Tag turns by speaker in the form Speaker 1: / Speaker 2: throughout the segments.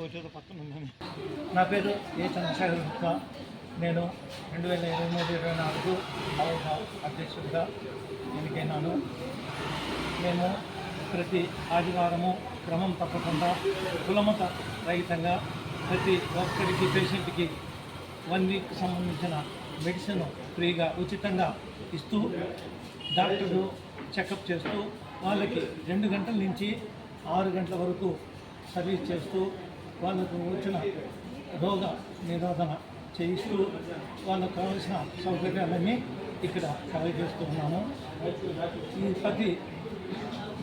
Speaker 1: వచ్చేది పక్కన ఉందని నా పేరు ఏ చంద్రశేఖర్ గుప్తా. నేను రెండు వేల ఇరవై మూడు ఇరవై నాలుగు ఆరోగ్య అధ్యక్షుడిగా ఎన్నికైనాను. మేము ప్రతి ఆదివారము క్రమం తప్పకుండా కులమత రహితంగా ప్రతి ఒక్కరికి పేషెంట్కి వన్ వీక్ సంబంధించిన మెడిసిన్ ఫ్రీగా ఉచితంగా ఇస్తూ డాక్టర్లు చెకప్ చేస్తూ వాళ్ళకి రెండు గంటల నుంచి ఆరు గంటల వరకు సర్వీస్ చేస్తూ వాళ్ళకు వచ్చిన రోగ నిరోధన చేయిస్తూ వాళ్ళకు కావాల్సిన సౌకర్యాలన్నీ ఇక్కడ కలగజేస్తూ ఉన్నాము. ఈ ప్రతి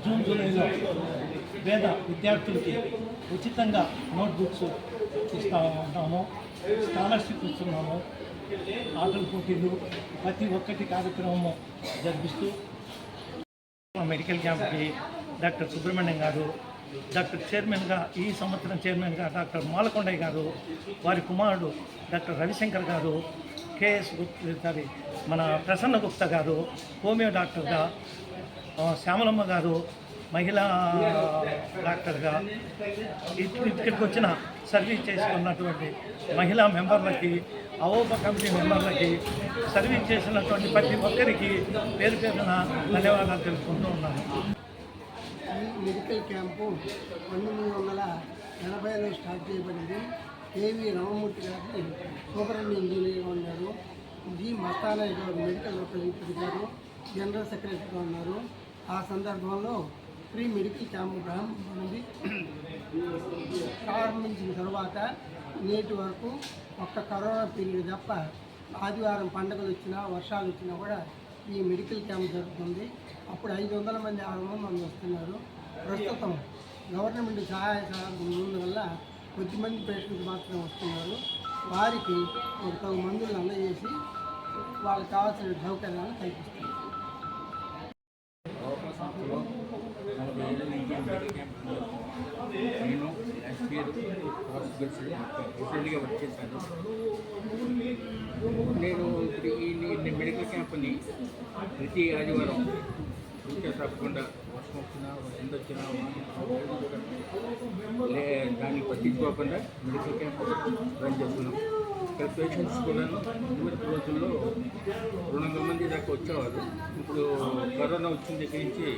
Speaker 1: జూన్ జూలైలో పేద విద్యార్థులకి ఉచితంగా నోట్బుక్స్ ఇస్తూ ఉంటాము స్కాలర్షిప్ ఇస్తున్నాము ఆటల పోటీలు ప్రతి ఒక్కటి కార్యక్రమము జరిపిస్తూ మెడికల్ క్యాంప్కి డాక్టర్ సుబ్రహ్మణ్యం గారు డాక్టర్ చైర్మన్గా ఈ సంవత్సరం చైర్మన్గా డాక్టర్ మాలకొండయ్య గారు వారి కుమారుడు డాక్టర్ రవిశంకర్ గారు కేఎస్ సారీ మన ప్రసన్న గుప్తా గారు హోమియో డాక్టర్గా శ్యామలమ్మ గారు మహిళా డాక్టర్గా ఇక్కడికి వచ్చిన సర్వీస్ చేసుకున్నటువంటి మహిళా మెంబర్లకి అవోప కమిటీ మెంబర్లకి సర్వీస్ చేసినటువంటి ప్రతి ఒక్కరికి పేరు పేరున ధన్యవాదాలు తెలుపుకుంటూ ఉన్నాను.
Speaker 2: మెడికల్ క్యాంపు పంతొమ్మిది వందల ఎనభైలో స్టార్ట్ చేయబడింది. కేవీ రామమూర్తి గారి సూపరింటెండెంట్ ఇంజనీర్గా ఉన్నారు. జి. మస్తానాయ్ గారు మెడికల్ రిప్రజెంటేటివ్ గారు జనరల్ సెక్రటరీగా ఉన్నారు. ఆ సందర్భంలో ఫ్రీ మెడికల్ క్యాంపు ప్రారంభమైంది. ప్రారంభించిన తర్వాత నేటి వరకు ఒక్క కరోనా పీరియడ్ తప్ప ఆదివారం పండుగలు వచ్చినా వర్షాలు వచ్చినా కూడా ఈ మెడికల్ క్యాంప్ జరుగుతుంది. అప్పుడు ఐదు వందల మంది ఆరు వందల మంది వస్తున్నారు ప్రస్తుతం గవర్నమెంట్ సహాయ సహకారం వల్ల కొద్దిమంది పేషెంట్స్ మాత్రమే వస్తున్నారు. వారికి ఒక తగు మందులు అందజేసి వాళ్ళకి కావాల్సిన సౌకర్యాలను కల్పిస్తున్నారు.
Speaker 3: నేను లాస్ట్ ఇయర్ హాస్పిటల్స్ ప్రెసిడెంట్గా వర్క్ చేశాను నేను ఇప్పుడు ఈ ఇన్ని మెడికల్ క్యాంప్ని ప్రతి ఆదివారం ఊరికే తప్పకుండా వర్షం వచ్చినా ఎండ వచ్చినా లే దాన్ని పట్టించుకోకుండా మెడికల్ క్యాంప్ రన్ చేస్తున్నాం. ఇక్కడ పేషెంట్స్ కూడా ఇదివరకు రోజుల్లో రెండు వందల మంది దాకా వచ్చేవారు. ఇప్పుడు కరోనా వచ్చిన దగ్గర నుంచి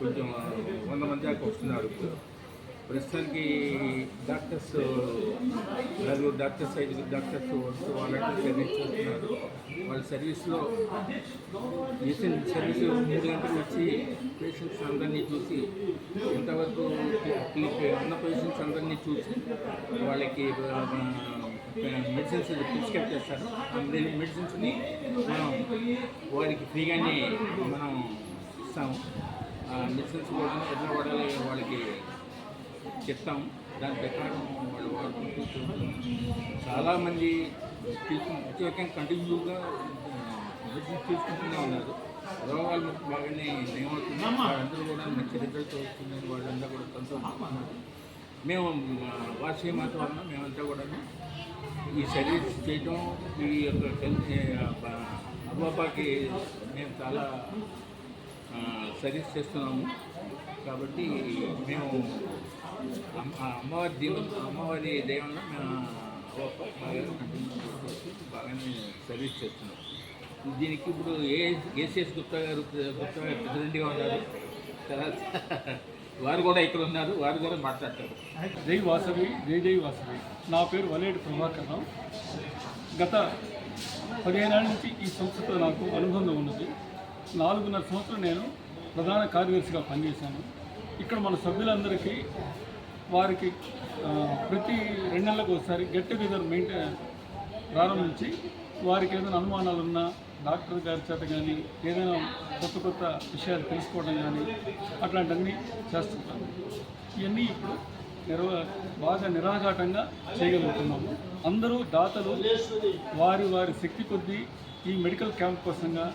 Speaker 3: కొంచెం వంద మంది దాకా వస్తున్నారు ఇప్పుడు. ప్రస్తుతానికి డాక్టర్స్ నలుగురు డాక్టర్స్ ఐదుగురు డాక్టర్స్ వస్తూ వాళ్ళంటే సర్వీస్ చేస్తున్నారు. వాళ్ళ సర్వీస్లో రీసెంట్ సర్వీస్ మూడు గంటలు వచ్చి పేషెంట్స్ అందరినీ చూసి ఎంతవరకు ఉన్న పేషెంట్స్ అందరినీ చూసి వాళ్ళకి మెడిసిన్స్ ప్రిస్క్రైబ్ చేస్తారు. ఆ మెడిసిన్స్ని మనం వారికి ఫ్రీగానే మనం ఇస్తాము. ఆ మెడిసిన్స్ కూడా ఎట్లా వాడాలి వాళ్ళకి చెప్తాం దాని ప్రకారం వాళ్ళు వాడుకుంటూ చాలామంది తీసుకుని ప్రత్యేకంగా కంటిన్యూగా తీసుకుంటూనే ఉన్నారు. రోగాలు బాగానే నయమవుతున్నాయి వాళ్ళందరూ కూడా మంచి రిజల్ట్ వస్తుందని వాళ్ళందరూ కూడా సంతోషిస్తున్నారు మేము వాసీ వార్షిక వలన మేమంతా కూడా ఈ సర్వీస్ చేయటం ఈ యొక్క హెల్త్ అబ్బాబాకి మేము చాలా సర్వీస్ చేస్తున్నాము. కాబట్టి మేము అమ్మవారి దీవెన అమ్మవారి దైవంలో మేము అవ్వప్ప బాగానే సర్వీస్ చేస్తున్నాం దీనికి ఇప్పుడు ఏ ఏసీఎస్ గుప్తా గారు గుప్తా గారు ప్రెసిడెంట్గా ఉన్నారు. తర్వాత వారు కూడా ఇక్కడ ఉన్నారు వారు కూడా మాట్లాడతారు.
Speaker 4: జై వాసవి జై జై వాసవి. నా పేరు వలేడు రావు. గత పదిహేనాళ్ళ నుంచి ఈ సంస్థతో నాకు అనుబంధం ఉన్నది. నాలుగున్నర సంవత్సరం నేను ప్రధాన కార్యదర్శిగా పనిచేశాను. ఇక్కడ మన సభ్యులందరికీ వారికి ప్రతి రెండు నెలలకు ఒకసారి గెట్ టుగెదర్ మెయింటైన్ ప్రారంభించి వారికి ఏదైనా అనుమానాలు ఉన్నా డాక్టర్ గారి చేత కానీ ఏదైనా కొత్త కొత్త విషయాలు తెలుసుకోవడం కానీ అట్లాంటివన్నీ చేస్తుంటాము ఇవన్నీ ఇప్పుడు నిర్వ బాగా నిరాఘాటంగా చేయగలుగుతున్నాము. అందరూ దాతలు వారి వారి శక్తి కొద్దీ ఈ మెడికల్ క్యాంప్ కోసంగా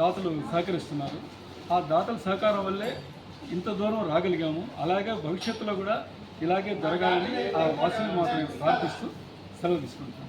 Speaker 4: దాతలు సహకరిస్తున్నారు. ఆ దాతల సహకారం వల్లే ఇంత దూరం రాగలిగాము. అలాగే భవిష్యత్తులో కూడా ఇలాగే జరగాలని ఆ వాసన మాత్రమే ప్రార్థిస్తూ సెలవు తీసుకుంటాను